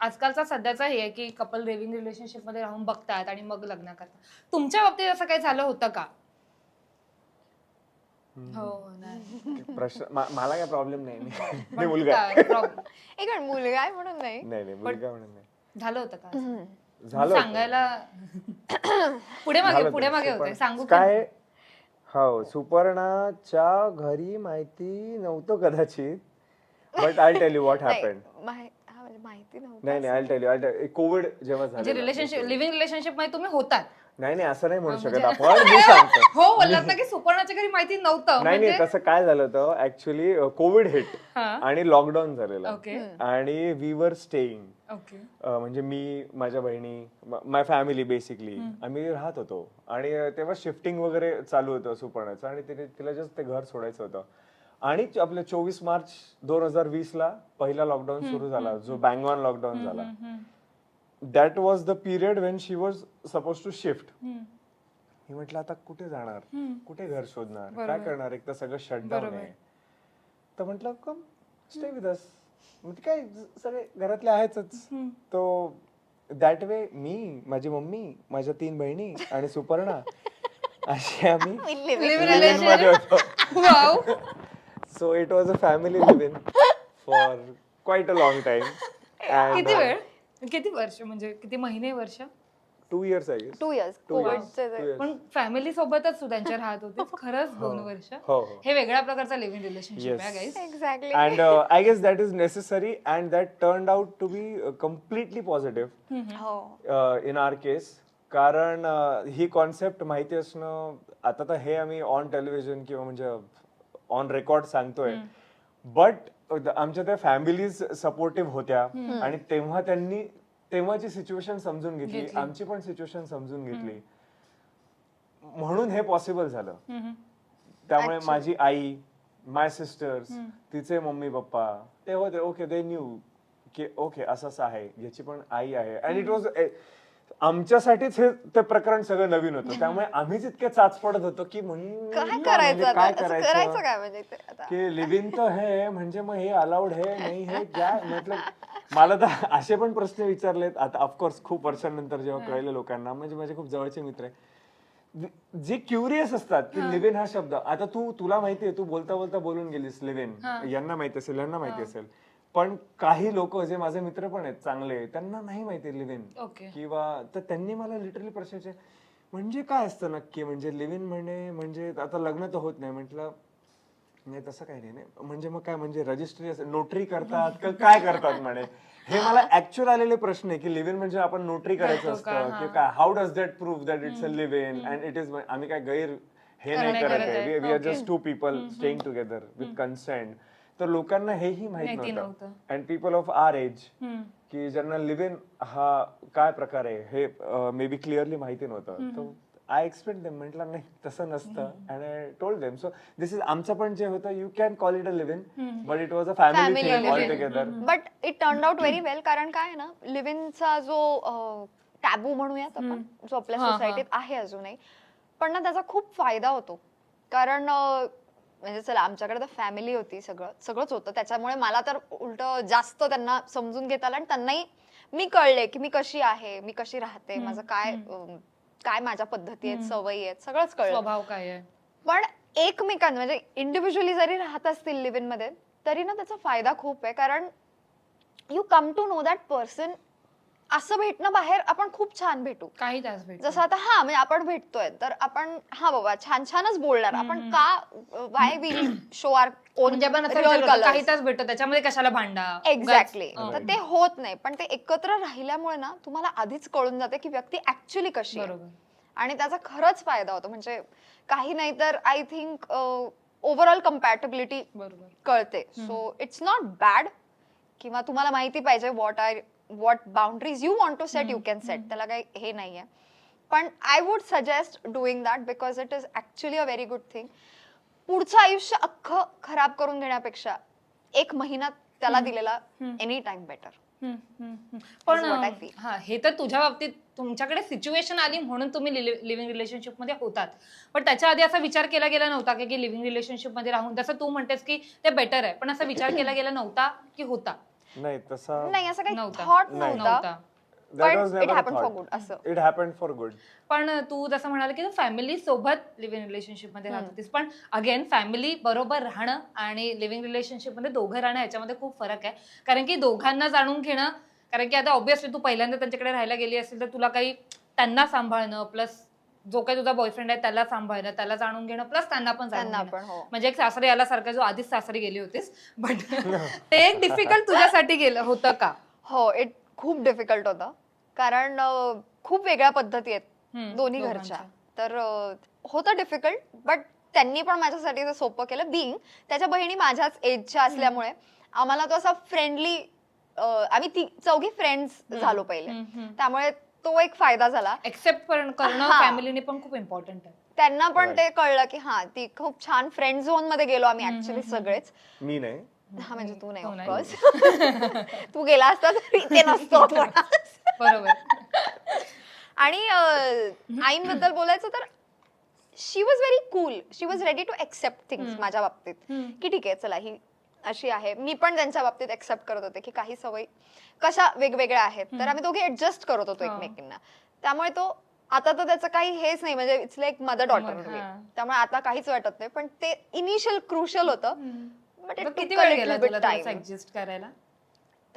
आजकालचा सध्याचा हे आहे की कपल लिव्हिंग रिलेशनशिपमध्ये राहून बघतात आणि मग लग्न करतात. तुमच्या बाबतीत असं काही झालं होतं का? हो नाही. प्रश्न मा- मला काय प्रॉब्लेम नाही. मी- मुलगा आहे. काय problem? एक मिनिट मुलगा आहे म्हणून नाही. नाही नाही मुलगा म्हणून नाही. झालं होतं का? असं? झालं होतं. सांगायला पुढे मागे झालं पुढे होतं. मागे होते सुपर्ण- सांगू की काय? हो सुपर्णाच्या घरी माहिती नव्हतं कदाचित but I tell you what नाही, हॅपन माहि- हा, म्हणजे माहिती नव्हतं नाही नाही I tell you I COVID जेव्हा म्हणजे झालं रिलेशनशिप लिव्हिंग रिलेशनशिपमध्ये तुम्ही होतात. नाही नाही असं नाही म्हणू म्हणजे- शकत आपण. मी सांगतो. हो ना की सुपर्णाच्या घरी माहिती नव्हतं. नाही नाही म्हणजे तसं काय झालं होतं ऍक्च्युली कोविड हिट हा. आणि लॉकडाऊन झालेलं. ओके. आणि वी वर स्टेईंग ओके. म्हणजे मी माझ्या बहिणी माय फॅमिली बेसिकली आम्ही राहत होतो. आणि तेव्हा शिफ्टिंग वगैरे चालू होतं सुपर्णाचं. आणि तिने तिला जस्ट ते घर सोडायचं होतं. आणि च- आपलं चोवीस मार्च दोन हजार वीस ला पहिला लॉकडाऊन सुरू झाला जो बँगॉन लॉकडाऊन झाला. That was the period when she was suppose to shift मी म्हटलं आता कुठे जाणार? कुठे घर शोधणार? काय करणार? एक तर सगळं शटडाऊन आहे. तर म्हटलं कम स्टे विथ अस म्हणजे काय सगळे घरातले आहेतच. तो दॅट वे मी माझी मम्मी माझ्या तीन बहिणी आणि सुपर्णा असे आम्ही होतो. So it was a family live in for quite a long time किती वेळ? किती वर्ष? म्हणजे किती महिने वर्ष? Two years I guess two years Two years. कोविडचे Two years. पण फॅमिली सोबतच तू त्यांच्या राहत होते. खरंच दोन वर्ष. हो हो. हे वेगळ्या प्रकारचा लिव्हिंग रिलेशनशिप. आहे guys exactly and uh, I guess that is necessary, and that turned out to be uh, completely positive हो. uh, in our case. कारण uh, ही कॉन्सेप्ट माहिती असणं आता तर हे आम्ही ऑन टेलिव्हिजन किंवा म्हणजे ऑन रेकॉर्ड सांगतोय. बट आमच्या त्या फॅमिलीज सपोर्टिव्ह होत्या. आणि तेव्हा त्यांनी तेव्हाची सिच्युएशन समजून घेतली. आमची पण सिच्युएशन समजून घेतली. म्हणून हे पॉसिबल झालं. त्यामुळे माझी आई माय सिस्टर्स तिचे मम्मी पप्पा ते होते ओके दे न्यू की ओके असं असं आहे. याची पण आई आहे. अँड इट वॉज आमच्यासाठीच हे ते प्रकरण सगळं नवीन होतं. त्यामुळे आम्हीच इतके चाच पडत होतो की म्हण- काय म्हणजे करायचं आता? काय असं करायचं? काय म्हणजे ते आता? की लिव्हिंग तर हे म्हणजे मग हे अलाउड हे नाही हे क्या मतलब मला तर असे पण प्रश्न विचारलेत. आता ऑफकोर्स खूप वर्षांनंतर जेव्हा कळलं लोकांना म्हणजे माझे खूप जवळचे मित्र आहे जे क्युरियस असतात की लिव्ह इन हा शब्द आता तू तुला माहितीये तू बोलता बोलता बोलून गेलीस लिव्ह इन यांना माहिती असेल यांना माहिती असेल. पण काही लोक जे माझे मित्र पण आहेत चांगले त्यांना नाही माहिती लिव्ह इन ओके. किंवा तर त्यांनी मला लिटरली प्रश्न विचारले, म्हणजे काय असतं नक्की? म्हणजे लिव्ह इन म्हणे म्हणजे आता लग्न तर होत नाही. म्हटलं नाही तसं काही नाही नाही. म्हणजे मग काय? म्हणजे रजिस्ट्री नोटरी करतात का काय करतात म्हणे? हे मला ऍक्च्युअल आलेले प्रश्न आहे की लिव्ह इन म्हणजे आपण नोटरी करायचं करतो का? असतं की काय? How does that prove that it's a live in and it is आम्ही काय गैर हे नाही नाही करत करत आहे. आहे. We are just two people staying together with consent तर लोकांना हेही माहीत माहिती नव्हतं. And people of our age की ज्यांना लिव्ह इन हा काय प्रकार आहे हे मे बी क्लिअरली माहिती नव्हतं. तर आय एक्सपेक्ट देम म्हटलं नाही तसं नसतं. And I told them so this is आमचं पण जे होतं you can call it a live in but it was a family all. Together but it turn out very well कारण काय आहे ना लिव्हिनचा जो टॅबू म्हणूयात आपण जो आपल्या. सोसायटीत आहे अजूनही पण ना त्याचा खूप फायदा होतो. कारण म्हणजे चला आमच्याकडे तर फॅमिली होती सगळं सगळंच होतं. त्याच्यामुळे मला तर उलट जास्त त्यांना समजून घेता आलं आणि त्यांनाही मी कळले की मी कशी आहे मी कशी राहते माझं काय काय माझ्या पद्धती आहेत सवयी आहेत सगळंच कळलं. स्वभाव काय आहे? पण एकमेकांना म्हणजे इंडिव्हिज्युअली जरी राहत असतील लिव्ह इनमध्ये तरी ना त्याचा फायदा खूप आहे. कारण you come to know that person असं भेटणं बाहेर आपण खूप छान भेटू. काही तास भेट जसं आता हा म्हणजे आपण भेटतोय तर आपण हा बाबा छान छानच बोलणार. आपण का why will show our own म्हणजे आपण असं विचार करतो, काही तास भेटतो त्याच्यामध्ये कशाला भांडा? एक्झॅक्टली उगाच, तर ते होत नाही. पण ते एकत्र राहिल्यामुळे ना तुम्हाला आधीच कळून जाते की व्यक्ती ऍक्च्युली कशी आहे. बरोबर. आणि त्याचा खरंच फायदा होतो. म्हणजे काही नाही तर आय थिंक ओव्हरऑल कम्पॅटेबिलिटी बरोबर. कळते. सो इट्स नॉट बॅड किंवा तुम्हाला माहिती पाहिजे what are what boundaries you want to set you can set त्याला काही हे नाहीये. पण I would suggest doing that because it is actually a very good thing पुढचं आयुष्य अख्खं खराब करून देण्यापेक्षा एक महिना त्याला दिलेला एनी टाइम बेटर. पण. हा हे तर तुझ्या बाबतीत तुमच्याकडे सिच्युएशन आली म्हणून तुम्ही लिव्हिंग रिलेशनशिपमध्ये होतात. पण त्याच्या आधी असा विचार केला गेला नव्हता की लिव्हिंग रिलेशनशिपमध्ये राहून जसं तू म्हणतेस की ते बेटर आहे पण असा विचार केला गेला नव्हता की होता. नाही तसा नाही असं काही नव्हता. थॉट नाही. नव्हता पण happened for thought. good, असं. For good. पण तू जसं म्हणाल की तू फॅमिली सोबत लिव्हिंग रिलेशनशिपमध्ये राहत होतीस पण अगेन फॅमिली बरोबर राहणं आणि लिव्हिंग रिलेशनशिपमध्ये दोघं राहणं याच्यामध्ये खूप फरक आहे कारण की दोघांना जाणून घेणं कारण की आता ऑब्विसली तू पहिल्यांदा त्यांच्याकडे राहायला गेली असेल तर तुला काही त्यांना सांभाळणं प्लस जो काही तुझा बॉयफ्रेंड आहे त्याला सांभाळणं त्याला जाणून घेणं प्लस त्यांना पण जाणून त्यांना घेणं. पण हो. म्हणजे एक सासरे याला सारखा जो आधीच सासरी गेली होतीस बट ते एक डिफिकल्ट तुझ्यासाठी गेलं होतं का? हो इट खूप डिफिकल्ट होतं. कारण अं, खूप वेगळ्या पद्धती आहेत हम्म, दोन्ही दोघांच्या. घरच्या तर अं, होतं डिफिकल्ट बट त्यांनी पण माझ्यासाठी ते सोपं केलं. बिंग त्याच्या बहिणी माझ्याच एजच्या असल्यामुळे आम्हाला तो असा फ्रेंडली आम्ही ती चौघी फ्रेंड्स झालो पहिले. हम्म, हम्म. त्यामुळे तो एक फायदा झाला एक्सेप्ट करणं हा. फॅमिलीने पण खूप इम्पॉर्टंट आहे त्यांना पण. ते कळलं की हा ती खूप छान फ्रेंड झोनमध्ये गेलो आम्ही ऍक्च्युली. सगळेच मी नाही हा म्हणजे तू नाही तू नाही. ऑफकोर्स तू गेला असता तरी ते नसतो आपण. बरोबर आणि अं, आईंबद्दल बोलायचं तर she was very cool she was ready to accept things. माझ्या बाबतीत. की ठीक आहे चला ही अशी आहे. मी पण त्यांच्या बाबतीत एक्सेप्ट करत होते की काही सवयी कशा वेगवेगळ्या आहेत. तर. आम्ही दोघे ऍडजस्ट करत होतो हो. एकमेकींना. त्यामुळे तो आता तर त्याचं काही हेच नाही. म्हणजे इट्स लाईक मदर डॉटर. त्यामुळे आता काहीच वाटत नाही. पण ते इनिशियल क्रुशल होतं. बट किती वेळ गेला ऍडजस्ट करायला?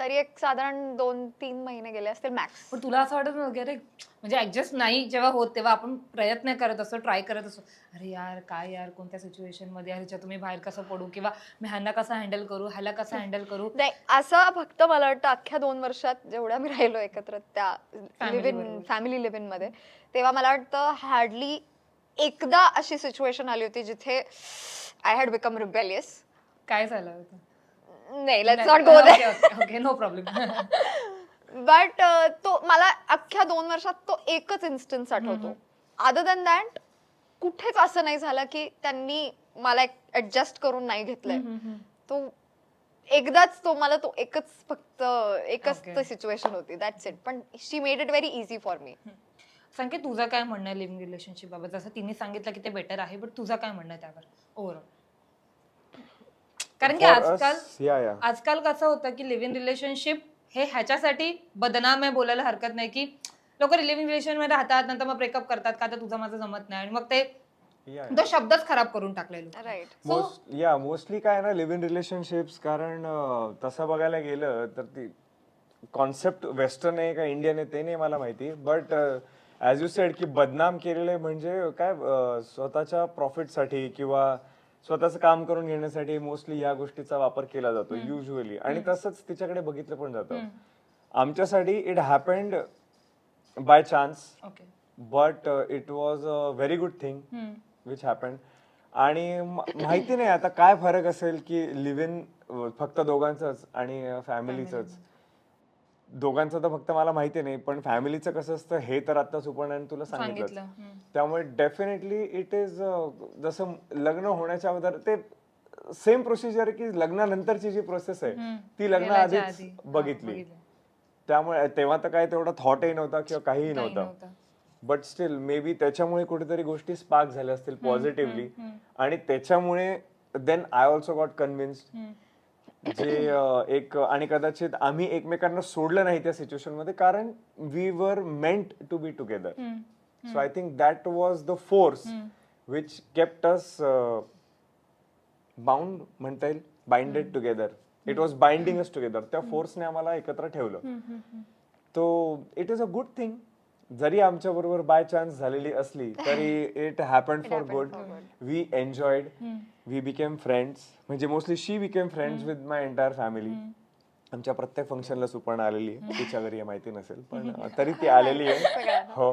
तरी एक साधारण दोन तीन महिने गेले असतील मॅक्स पण तुला असं वाटत नव्हतं की अरे म्हणजे ऍडजस्ट नाही जेव्हा होत तेव्हा आपण प्रयत्न करत असतो ट्राय करत असतो. अरे यार काय यार कोणत्या सिच्युएशनमध्ये? ह्याच्या तुम्ही बाहेर कसं पडू? किंवा मी ह्यांना कसं हँडल करू? ह्याला कसं हँडल करू? नाही असं फक्त मला वाटतं अख्ख्या दोन वर्षात जेवढ्या मी राहिलो एकत्र त्या लिव्ह इन बरोबर. फॅमिली लिव्ह इनमध्ये तेव्हा मला वाटतं हार्डली एकदा अशी सिच्युएशन आली होती जिथे आय हॅड बिकम रिबेलियस काय झालं होतं? नाही let's not go okay no problem but तो मला अख्ख्या दोन वर्षात तो एकच इन्स्टन्स आठवतो. अदर दॅन दॅट कुठेच असं नाही झालं की त्यांनी मला ऍडजस्ट करून नाही घेतलंय. तो एकदाच तो मला तो एकच फक्त एकच. सिच्युएशन होती. दॅट्स इट पण she made it very easy for me सांग तुझं काय म्हणणं आहे लिव्हिंग रिलेशनशिप बाबत? जसं तिने सांगितलं की ते बेटर आहे बट तुझं काय म्हणणं आहे त्यावर? ओव्हरऑल कारण की For us, आजकाल yeah, yeah. आजकाल कसं होतं की लिव्ह इन रिलेशनशिप हे ह्याच्यासाठी बदनाम आहे बोलायला हरकत नाही की लोक लिव्हिंग रिलेशनमध्ये राहतात नंतर मग ब्रेकअप करतात का तर तुझं माझं जमत नाही आणि मग ते Yeah, yeah. तो शब्दच खराब करून टाकले लोक राईट So- मोस्ट या मोस्टली काय ना लिव्ह इन रिलेशनशिप्स कारण अं, तसं बघायला गेलं तर ती कॉन्सेप्ट वेस्टर्न आहे का इंडियन आहे ते नाही मला माहिती बट ऍज यू सेड की बदनाम केलेले म्हणजे काय अं, स्वतःच्या प्रॉफिटसाठी किंवा स्वतःचं काम करून घेण्यासाठी मोस्टली ह्या गोष्टीचा वापर केला जातो युजली आणि तसंच तिच्याकडे बघितलं पण जातं. आमच्यासाठी it happened by chance but it was a very good thing which happen आणि माहिती नाही आता काय फरक असेल की लिव्ह इन फक्त दोघांचंच आणि फॅमिलीचंच दोघांचं तर फक्त मला माहिती नाही पण फॅमिलीचं कसं असतं हे तर आता सुपर्णाने तुला सांगितलं. त्यामुळे डेफिनेटली इट इज जसं लग्न होण्याच्या अगोदर ते सेम प्रोसिजर की लग्नानंतरची जी प्रोसेस आहे. ती लग्न आधीच आधी. बघितली. त्यामुळे तेव्हा तर काय तेवढा थॉटही नव्हता किंवा काहीही काही नव्हतं. बट स्टील मे बी त्याच्यामुळे कुठेतरी गोष्टी स्पार्क झाल्या असतील पॉझिटिव्हली आणि त्याच्यामुळे then I also got convinced. जे एक आणि कदाचित आम्ही एकमेकांना सोडलं नाही त्या सिच्युएशनमध्ये कारण we were meant to be together. So I think that was the force which kept us bound म्हणता येईल binded together it was binding us together त्या फोर्सने आम्हाला एकत्र ठेवलं. तो it is a good thing जरी आमच्या बरोबर बाय चान्स झालेली असली तरी it happen for good. We enjoyed. We became friends म्हणजे mostly she became friends with my entire family आमच्या प्रत्येक फंक्शनला सुपर्ण आलेली. आहे तिच्या घरी माहिती नसेल पण तरी ती आलेली आहे. हो.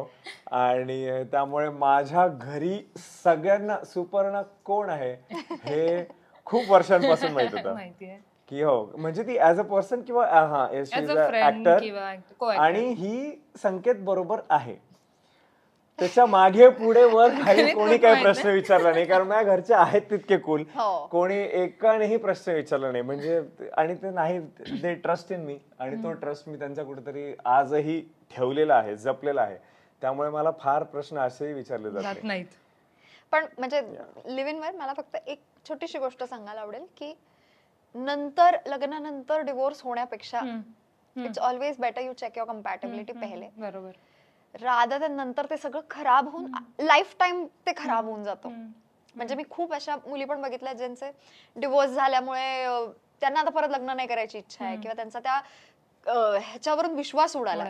आणि त्यामुळे माझ्या घरी सगळ्यांना सुपर्ण कोण आहे हे खूप वर्षांपासून माहीत होतं. की हो म्हणजे ती ऍज अ पर्सन किंवा हा ऍक्टर. आणि ही संकेत बरोबर आहे. त्याच्यामागे पुढे वर काही कोणी काही प्रश्न विचारला नाही कारण माझ्या घरचे आहेत तितके कुल हो. कोणी एकानेही प्रश्न विचारला नाही. म्हणजे आणि ते नाही दे ट्रस्ट इन मी आणि तो ट्रस्ट मी त्यांचा कुठेतरी आजही ठेवलेला आहे जपलेला आहे. त्यामुळे मला फार प्रश्न असेही विचारले जात जात नाही नाहीत. पण म्हणजे लिव्ह इन वर मला फक्त एक छोटीशी गोष्ट सांगायला आवडेल की नंतर लग्नानंतर डिवोर्स होण्यापेक्षा. It's always better you check your compatibility पहिले. बरोबर. राधा नंतर ते सगळं खराब होऊन लाईफ टाइम ते खराब होऊन जातं. म्हणजे मी खूप अशा मुली पण बघितल्या ज्यांचे डिवोर्स झाल्यामुळे त्यांना आता परत लग्न नाही करायची इच्छा आहे. किंवा त्यांचा त्या ह्याच्यावरून विश्वास उडाला.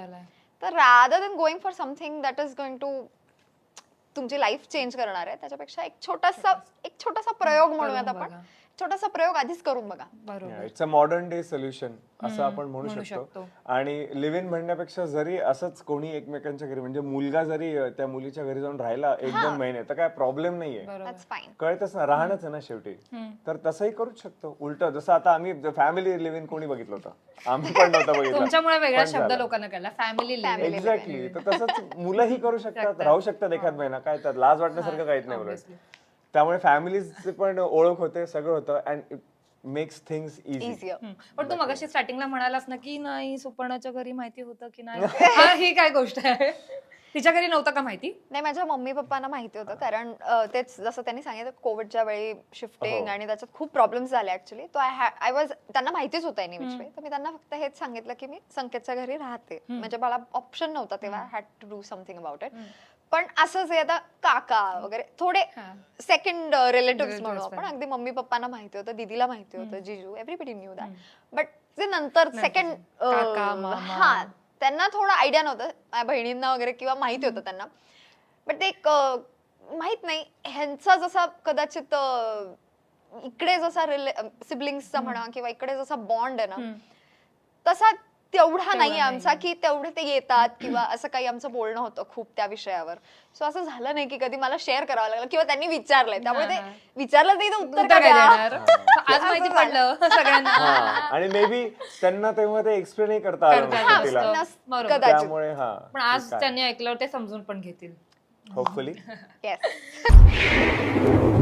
तर rather than going for something that is going to तुमची लाईफ चेंज करणार आहे त्याच्यापेक्षा एक छोटासा एक छोटासा प्रयोग म्हणूयात आपण. छोटासा प्रयोग आधीच करून बघा. बरोबर. It's a modern day solution असं आपण म्हणू म्हणू शकतो. शकतो. आणि लिव्ह इन म्हणण्यापेक्षा जरी असंच कोणी एकमेकांच्या घरी म्हणजे मुलगा जरी अं, त्या मुलीच्या घरी जाऊन राहिला एक. दोन महिने तर काय प्रॉब्लेम नाहीये. बरोबर. दॅट्स फाईन कळतच ना राहणंच आहे ना शेवटी. तर तसंही करूच शकतो. उलट जसं आता आम्ही फॅमिली लिव्ह इन कोणी बघितलं होतं. आम्ही पण नव्हतं बघितलं. तुमच्यामुळे वेगळा पण शब्द झालं. लोकांना कळला. Family Family. एक्झॅक्टली तर तसंच मुलंही करू शकतात. शकतात. राहू शकतात एखाद महिना. काय तर लाज वाटण्यासारखं काहीच नाही उलट. obviously. त्यामुळे फॅमिलीची पण ओळख होते सगळं होतं and it makes things easy easier. पण तू मगाशी स्टार्टिंगला म्हणालास ना की नाही सुपर्णाच्या घरी माहिती होतं की नाही? हा ही काय गोष्ट आहे? तिच्या घरी नव्हतं का माहिती? नाही माझ्या मम्मी पप्पांना माहिती होतं कारण अं, तेच जसं त्यांनी सांगितलं कोविडच्या वेळी शिफ्टिंग हो. आणि त्याच्यात खूप प्रॉब्लेम्स झाले ऍक्च्युली तो आय आय वॉज त्यांना माहितीच होतं एनी विच वे तर मी त्यांना फक्त हेच सांगितलं की मी संकेतच्या घरी राहते. म्हणजे मला ऑप्शन नव्हता तेव्हा had to do something about it पण असंच आहे आता काका वगैरे थोडे. सेकंड रिलेटिव्ह Relatives म्हणू आपण. पण. अगदी मम्मी पप्पांना माहिती होतं दीदीला माहिती होतं जिजू एव्हरीबडी न्यू दॅट बट ते नंतर सेकंड मामा. हा त्यांना थोडं आयडिया नव्हतं. माझ्या बहिणींना वगैरे किंवा माहिती होतं त्यांना. बट ते एक अं, माहीत नाही. ह्यांचा जसा कदाचित इकडे जसा सिबलिंग्सचा म्हणा किंवा इकडे जसा बॉन्ड आहे ना. तसा तेवढा नाही आमचा. की तेवढे ते येतात किंवा असं काही आमचं बोलणं होतं खूप त्या विषयावर सो असं झालं नाही की कधी मला शेअर करावं लागलं किंवा त्यांनी विचारलंय त्यामुळे ते. विचारलं तरी उत्तर उत्तर काय? देणार आज माहिती पडलं सगळ्यांना हा आणि मे बी त्यांना तेव्हा ते एक्सप्लेनही करता आलं करता नसतं आलं तिला नसतं. नस- बरोबर. कदाचित त्यामुळे हा पण आज त्यांनी ऐकल्यावर ते समजून पण घेतील होपफुली Yes.